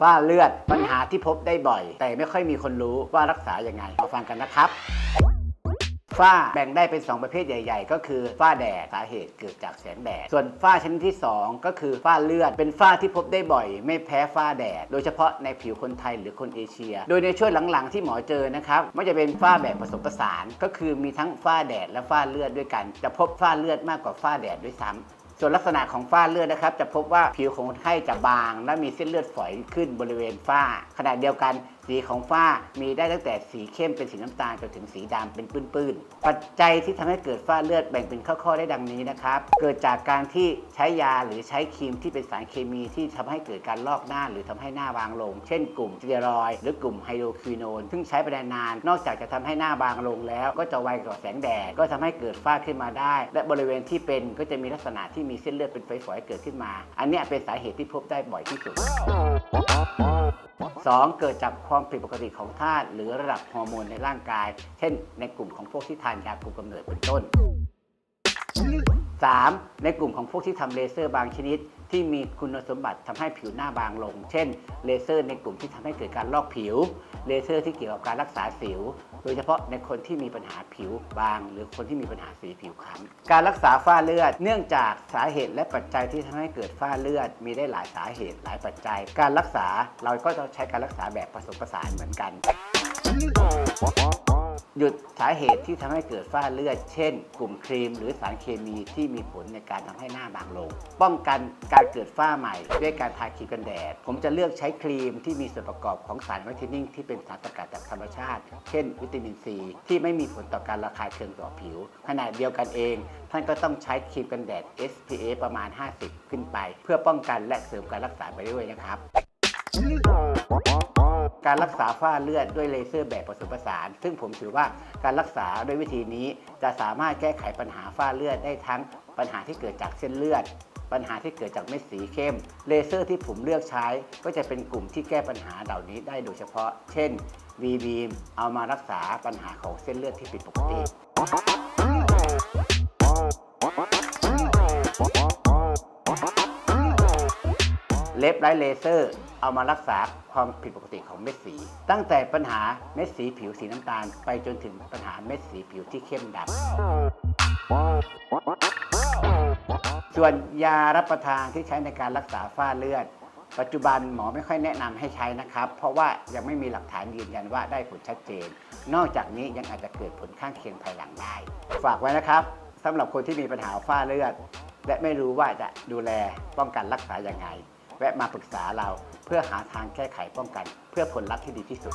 ฝ้าเลือดปัญหาที่พบได้บ่อย แต่ไม่ค่อยมีคนรู้ว่ารักษาอยังไงมาฟังกันนะครับฝ้าแบ่งได้เป็น 2 ประเภทใหญ่ ๆ ก็คือฝ้าแดดสาเหตุเกิดจากแสงแดด ส่วนฝ้าชนิดที่ 2 ก็คือฝ้าเลือด เป็นฝ้าที่พบได้บ่อย ไม่แพ้ฝ้าแดด โดยเฉพาะในผิวคนไทยหรือคนเอเชีย โดยในช่วงหลังๆที่หมอเจอนะครับไม่จะเป็นฝ้าแบบผสมผสาน ก็คือมีทั้งฝ้าแดดและฝ้าเลือดด้วยกัน จะพบฝ้าเลือดมากกว่าฝ้าแดดด้วยซ้ำ ส่วนลักษณะของฝ้าเลือดนะครับ จะพบว่าผิวของคนไข้จะบาง และมีเส้นเลือดฝอยขึ้นบริเวณฝ้า ขณะเดียวกันสีของฝ้ามีได้ตั้งแต่สีเข้มเป็นสีน้ำตาลจนถึงสีดำเป็นปื้นๆ ปัจจัยที่ทำให้เกิดฝ้าเลือดแบ่งเป็นข้อๆได้ดังนี้นะครับ เกิดจากการที่ใช้ยาหรือใช้ครีมที่เป็นสารเคมีที่ทำให้เกิดการลอกหน้าหรือทำให้หน้าบางลง เช่นกลุ่มสเตียรอยด์หรือกลุ่มไฮโดรควิโนน ซึ่งใช้ไปนาน นอกจากจะทำให้หน้าบางลงแล้ว ก็จะไวกว่าแสงแดด ก็ทำให้เกิดฝ้าขึ้นมาได้ และบริเวณที่เป็นก็จะมีลักษณะที่มีเส้นเลือดเป็นฝอยๆเกิดขึ้นมา อันเนี้ยเป็นสาเหตุที่พบได้บ่อยที่สุด 2. เกิดจากความผิดปกติของธาตุหรือระดับฮอร์โมนในร่างกาย เช่น ในกลุ่มของพวกที่ทานยาคุมกำเนิดเป็นต้น 3. ในกลุ่มของพวกที่ทำเลเซอร์บางชนิด ที่มีคุณสมบัติทำให้ผิวหน้าบางลง เช่น เลเซอร์ในกลุ่มที่ทำให้เกิดการลอกผิว เลเซอร์ที่เกี่ยวกับการรักษาสิว โดยเฉพาะในคนที่มีปัญหาผิวบาง หรือคนที่มีปัญหาสีผิวคล้ำการรักษาฝ้าเลือด เนื่องจากสาเหตุและปัจจัยที่ทำให้เกิดฝ้าเลือด มีได้หลายสาเหตุหลายปัจจัย การรักษาเราก็จะใช้การรักษาแบบผสมผสานเหมือนกัน หยุดสาเหตุที่ทำให้เกิดฝ้าเลือด เช่น กลุ่มครีม หรือสารเคมีที่มีผลในการทำให้หน้าบางลง ป้องกันการเกิดฝ้าใหม่ ด้วยการทาครีมกันแดด ผมจะเลือกใช้ครีมที่มีส่วนประกอบของสารไวท์เทนนิ่งที่เป็นสารสกัดจากธรรมชาติ เช่น วิตามินซีที่ไม่มีผลต่อการระคายเคืองต่อผิว ขณะเดียวกันเอง ท่านก็ต้องใช้ครีมกันแดด SPF ประมาณ 50 ขึ้นไป เพื่อป้องกันและเสริมการรักษาไปด้วยนะครับ การรักษาฝ้าเลือดด้วยเลเซอร์แบบผสมผสาน ซึ่งผมถือว่าการรักษาด้วยวิธีนี้จะสามารถแก้ไขปัญหาฝ้าเลือดได้ทั้งปัญหาที่เกิดจากเส้นเลือด ปัญหาที่เกิดจากเม็ดสีเข้ม เลเซอร์ที่ผมเลือกใช้ก็จะเป็นกลุ่มที่แก้ปัญหาเหล่านี้ได้โดยเฉพาะ เช่น v b e a m เอามารักษาปัญหาของเส้นเลือดที่ผิดปกติเล็บไร้เลเซอร์ เอามารักษาความผิดปกติของเม็ดสี ตั้งแต่ปัญหาเม็ดสีผิวสีน้ำตาล ไปจนถึงปัญหาเม็ดสีผิวที่เข้มดำส่วนยารับประทานที่ใช้ในการรักษาฝ้าเลือด ปัจจุบันหมอไม่ค่อยแนะนำให้ใช้นะครับ เพราะว่ายังไม่มีหลักฐานยืนยันว่าได้ผลชัดเจน นอกจากนี้ยังอาจจะเกิดผลข้างเคียงภายหลังได้ ฝากไว้นะครับสำหรับคนที่มีปัญหาฝ้าเลือด และไม่รู้ว่าจะดูแลป้องกันรักษาอย่างไง แวะมาปรึกษาเราเพื่อหาทางแก้ไขป้องกัน เพื่อผลลัพธ์ที่ดีที่สุด